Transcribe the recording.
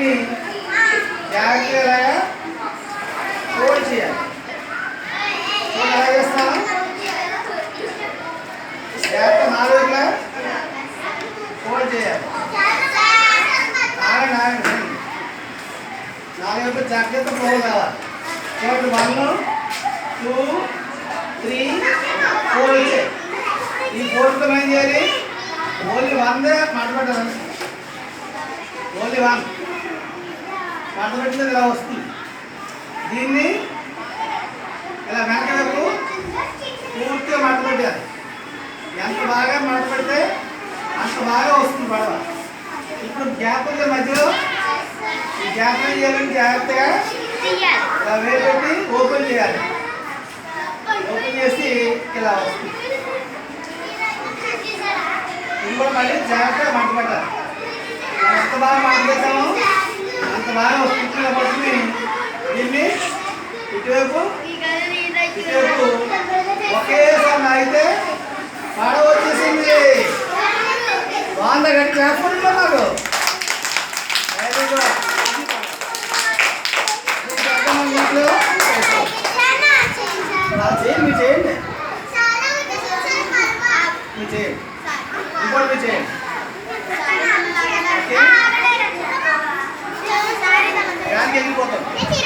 దీన్ని జాగ్రత్తగా ఫోల్డ్ చేయాలి ఫోల్డ్ ఎలా చేస్తాను జాగ్రత్త నాలుగు వైపులా ఫోల్డ్ చేయాలి ఆగండి ఆగండి నాలుగు వైపు జాగ్రత్త ఫోల్డ్ కావాలి fold one two three four వచ్చాయి ఈ ఫోర్తో ఏం చేయాలి ఓన్లీ వన్ దే మాట్లాడాలి ఓన్లీ వన్ మాట్లాడితే ఇలా వస్తుంది? దీన్ని ఇలా వెనక వైపు పూర్తిగా మాట్లాడాలి ఎంత బాగా మాట్లాడితే అంత బాగా వస్తుంది పడవ. ఇప్పుడు గ్యాప్ ఉంది మధ్యలో. ఈ గ్యాప్ చేయాలని చేయాలంటే జాగ్రత్తగా ఇలా వేపెట్టి ఓపెన్ చేయాలి. ఓపెన్ చేసి ఇలా వస్తుంది. ఇది కూడా మళ్ళీ జాగ్రత్తగా మంట పెట్టాలి ఎంత బాగా మంట బాగా వస్తుంది కాబట్టి దీన్ని ఇటువైపు ఇటువైపు. ఒకేసారి లాగితే పడవ వచ్చేసింది. నాకు వెరీ గుడ్ చేయండి మీరు చేయండి మీరు చేయండి. ఇంకోటి మీరు చేయండి. কত